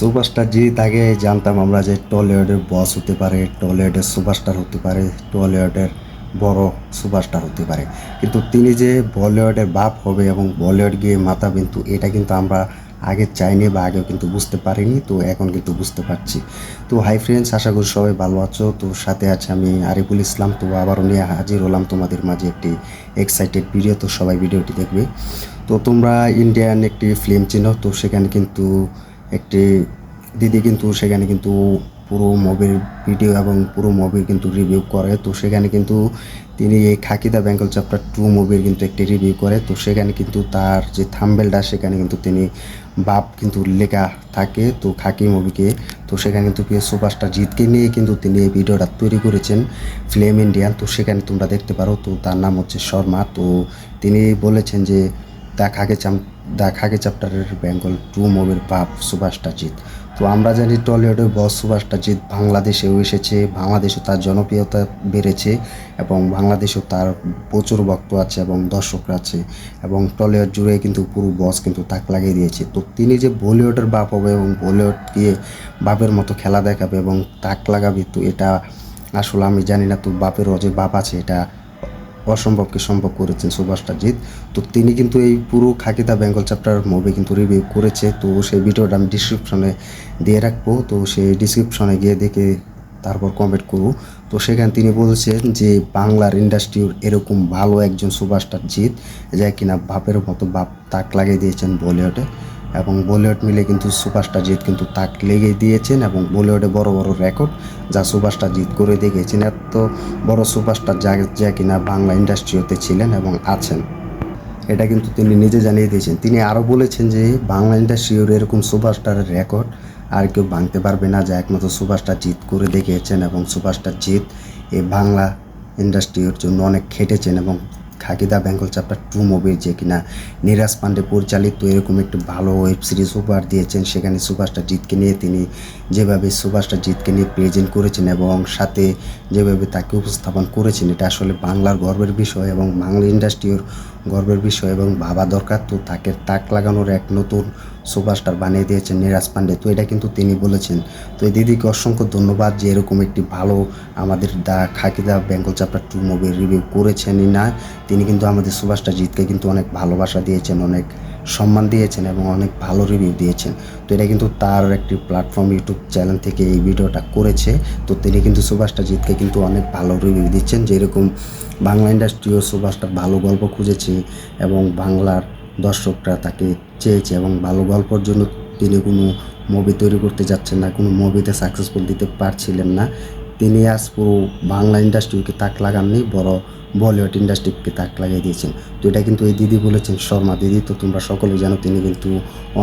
Superstar জিত তাকে জানতাম আমরা যে টলিউডের বস হতে পারে, টলিউডের সুপারস্টার হতে পারে, টলিউডের বড় সুপারস্টার হতে পারে। কিন্তু তিনি যে বলিউডের বাপ হবে এবং বলিউড গিয়ে মাথা কিন্তু এটা কিন্তু আমরা আগে চাইনি বা আগেও কিন্তু বুঝতে পারিনি, তো এখন কিন্তু বুঝতে পারছি। তো হাই ফ্রেন্ডস আশা করি সবাই ভালো আছো। তো সাথে আছে আমি আরিফুল ইসলাম। তো আবারও নিয়ে হাজির হলাম তোমাদের মাঝে একটি এক্সাইটেড ভিডিও তো সবাই ভিডিওটি দেখবে। তো তোমরা ইন্ডিয়ান একটি ফিল্ম চিনো, তো সেখানে কিন্তু একটি দিদি কিন্তু সেখানে কিন্তু পুরো মুভির ভিডিও এবং পুরো মুভির কিন্তু রিভিউ করে। তো সেখানে কিন্তু তিনি এই খাকিদা বেঙ্গল চ্যাপ্টার টু মুভির কিন্তু একটি রিভিউ করে। তো সেখানে কিন্তু তার যে থাম্বেলটা, সেখানে কিন্তু তিনি বাপ কিন্তু লেখা থাকে তো খাকি মুভিকে তো সেখানে কিন্তু প্রিয় সুপারস্টার জিতকে নিয়ে কিন্তু তিনি এই ভিডিওটা তৈরি করেছেন ফিল্ম ইন্ডিয়ান তো সেখানে তোমরা দেখতে পারো, তো তার নাম হচ্ছে শর্মা। তো তিনি বলেছেন যে দ্য খাগে চাম, দ্য খাগে চ্যাপ্টারের বেঙ্গল টু মুভির বাপ সুভাষটা জিৎ তো আমরা জানি টলিউডের বস সুভাষটা জিৎ বাংলাদেশেও এসেছে, বাংলাদেশেও তার জনপ্রিয়তা বেড়েছে এবং বাংলাদেশেও তার প্রচুর ভক্ত আছে এবং দর্শকরা আছে এবং টলিউড জুড়ে কিন্তু পুরো বস কিন্তু তাক লাগিয়ে দিয়েছে। তো তিনি যে বলিউডের বাপ হবে এবং বলিউড গিয়ে বাপের মতো খেলা দেখাবে এবং তাক লাগাবে, তো এটা আসলে আমি জানি না, তো বাপেরও যে বাপ আছে, এটা অসম্ভবকে সম্ভব করেছেন সুভাষটা জিৎ। তো তিনি কিন্তু এই পুরো খাকিদা বেঙ্গল চ্যাপ্টার মুভি কিন্তু রিভিউ করেছে। তো সেই ভিডিওটা আমি ডিসক্রিপশনে দিয়ে রাখব। তো সেই ডিসক্রিপশনে গিয়ে দেখে তারপর কমেন্ট করব। তো সেখানে তিনি বলছেন যে, বাংলার ইন্ডাস্ট্রির এরকম ভালো একজন সুভাষটার জিৎ, যা কিনা বাপের মতো বাপ তাক লাগিয়ে দিয়েছেন বলিউডে। এবং বলিউড মিলে কিন্তু সুপারস্টার জিৎ কিন্তু তাক লেগে দিয়েছেন এবং বলিউডে বড় বড় রেকর্ড যা সুপারস্টার জিৎ করে দেখিয়েছেন। এত বড় সুপারস্টার যা যা কিনা বাংলা ইন্ডাস্ট্রিতে ছিলেন এবং আছেন। এটা কিন্তু তিনি নিজে জানিয়ে দিয়েছেন। তিনি আরও বলেছেন যে বাংলা ইন্ডাস্ট্রির এরকম সুপারস্টারের রেকর্ড আর কেউ ভাঙতে পারবে না, যা একমাত্র সুপারস্টার জিৎ করে দেখিয়েছেন এবং সুপারস্টার জিৎ এই বাংলা ইন্ডাস্ট্রির জন্য অনেক খেটেছেন এবং খাকিদা বেঙ্গল চ্যাপ্টার টু মুভির যে কিনা নিরাজ পান্ডে পরিচালিত, এরকম একটি ভালো ওয়েব সিরিজ উপহার দিয়েছেন। সেখানে সুভাষটা জিতকে নিয়ে তিনি যেভাবে সুভাষটা জিতকে নিয়ে প্রেজেন্ট করেছেন এবং সাথে যেভাবে তাকে উপস্থাপন করেছেন, এটা আসলে বাংলার গর্বের বিষয় এবং বাংলা ইন্ডাস্ট্রির গর্বের বিষয় এবং ভাবা দরকার। তো তাকে তাক লাগানোর এক নতুন সুপারস্টার বানিয়ে দিয়েছেন নিরাজ পান্ডে। তো এটা কিন্তু তিনি বলেছেন। তো এই দিদিকে অসংখ্য ধন্যবাদ যে এরকম একটি ভালো আমাদের the Khakee Bengal chapter two মুভির রিভিউ করেছেনই না। তিনি কিন্তু আমাদের সুভাষটা জিতকে কিন্তু অনেক ভালোবাসা দিয়েছেন, অনেক সম্মান দিয়েছেন এবং অনেক ভালো রিভিউ দিয়েছেন। তো এটা কিন্তু তার একটি প্ল্যাটফর্ম ইউটিউব চ্যানেল থেকে এই ভিডিওটা করেছে। তো তিনি কিন্তু সুভাষটা জিতকে কিন্তু অনেক ভালো রিভিউ দিচ্ছেন। যেরকম বাংলা ইন্ডাস্ট্রিও সুভাষটার ভালো গল্প খুঁজেছে এবং বাংলার দর্শকরা তাকে চেয়েছে এবং ভালো গল্পর জন্য তিনি কোনো মুভি তৈরি করতে যাচ্ছেন না, কোনো মুভিতে সাকসেসফুল দিতে পারছিলেন না। তিনি আজ পুরো বাংলা ইন্ডাস্ট্রিকে তাক লাগাননি, বড় বলিউড ইন্ডাস্ট্রিকে তাক লাগিয়ে দিয়েছেন। তো এটা কিন্তু এই দিদি বলেছেন, শর্মা দিদি, তো তোমরা সকলে জানো তিনি কিন্তু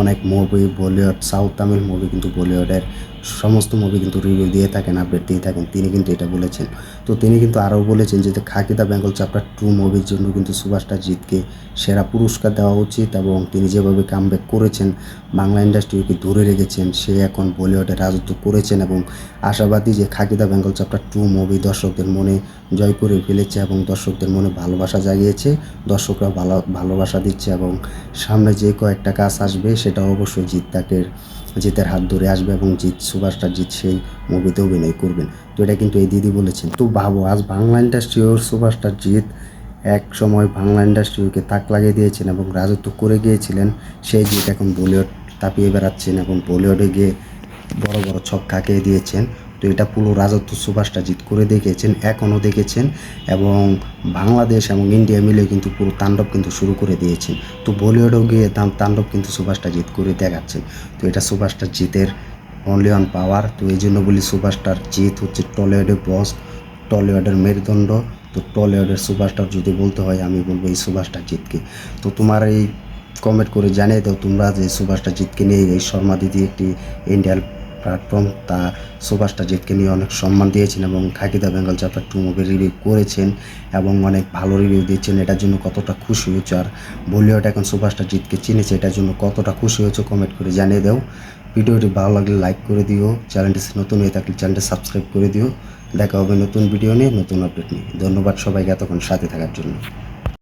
অনেক movie Bollywood south Tamil movie কিন্তু বলিউডের সমস্ত মুভি কিন্তু রিভিউ দিয়ে থাকেন আপডেট দিয়ে থাকেন। তিনি কিন্তু এটা বলেছেন। তো তিনি কিন্তু আরও বলেছেন যে খাকি খাকিদা বেঙ্গল চ্যাপ্টার টু মুভির জন্য কিন্তু সুভাষটা জিতকে সেরা পুরস্কার দেওয়া উচিত এবং তিনি যেভাবে কামব্যাক করেছেন, বাংলা ইন্ডাস্ট্রিকে ধরে রেখেছেন, সে এখন বলিউডে রাজত্ব করেছেন এবং আশাবাদী যে, Khakee Bengal chapter two movie দর্শকদের মনে জয় করে ফেলেছে এবং দর্শকদের মনে ভালোবাসা জাগিয়েছে, দর্শকরা ভালো, ভালোবাসা দিচ্ছে এবং সামনে যে কয়েকটা কাজ আসবে, সেটা অবশ্যই জিৎ তাকে জিতের হাত ধরে আসবে এবং জিৎ সুভাষটা জিৎ সেই মুভিতে অভিনয় করবেন। তো এটা কিন্তু এই দিদি বলেছেন। তো ভাবো আজ বাংলা ইন্ডাস্ট্রি ওর সুভাষটা জিৎ এক সময় বাংলা ইন্ডাস্ট্রিকে তাক লাগিয়ে দিয়েছেন এবং রাজত্ব করে গিয়েছিলেন। সেই জিৎ এখন বলিউড তাপিয়ে বেড়াচ্ছেন এবং বলিউডে গিয়ে বড় বড় ছক খাকিয়ে দিয়েছেন। তো এটা পুরো রাজত্ব সুভাষটা জিত করে দেখেছেন এখনও দেখেছেন এবং বাংলাদেশ এবং ইন্ডিয়া মিলে কিন্তু পুরো তাণ্ডব কিন্তু শুরু করে দিয়েছেন। তো বলিউডেও গিয়ে তাণ্ডব কিন্তু সুভাষটা জিত করে দেখাচ্ছেন। তো এটা সুভাষটা জিতের অনলি অন পাওয়ার তো এই জন্য বলি সুভাষটার জিত হচ্ছে টলিউডের বস টলিউডের মেরুদণ্ড। তো টলিউডের সুভাষটার যদি বলতে হয়, আমি বলব এই সুভাষটা জিতকে তো তোমার এই কমেন্ট করে জানিয়ে দাও তোমরা যে সুভাষটা জিতকে নিয়ে এই শর্মা দিদি একটি ইন্ডিয়ার প্ল্যাটফর্ম তা সুভাষটা জিতকে নিয়ে অনেক সম্মান দিয়েছেন এবং Khakee Bengal chapter two movie review করেছেন এবং অনেক ভালো রিভিউ দিয়েছেন। এটার জন্য কতটা খুশি হয়েছে? আর বলিউড এখন সুভাষটা জিতকে চিনেছে, এটার জন্য কতটা খুশি হয়েছে? কমেন্ট করে জানিয়ে দাও। ভিডিওটি ভালো লাগলে লাইক করে দিও। চ্যানেলটি নতুন হয়ে থাকলে চ্যানেলটি সাবস্ক্রাইব করে দিও। দেখা হবে নতুন ভিডিও নিয়ে, নতুন আপডেট নিয়ে। ধন্যবাদ সবাইকে এতক্ষণ সাথে থাকার জন্য।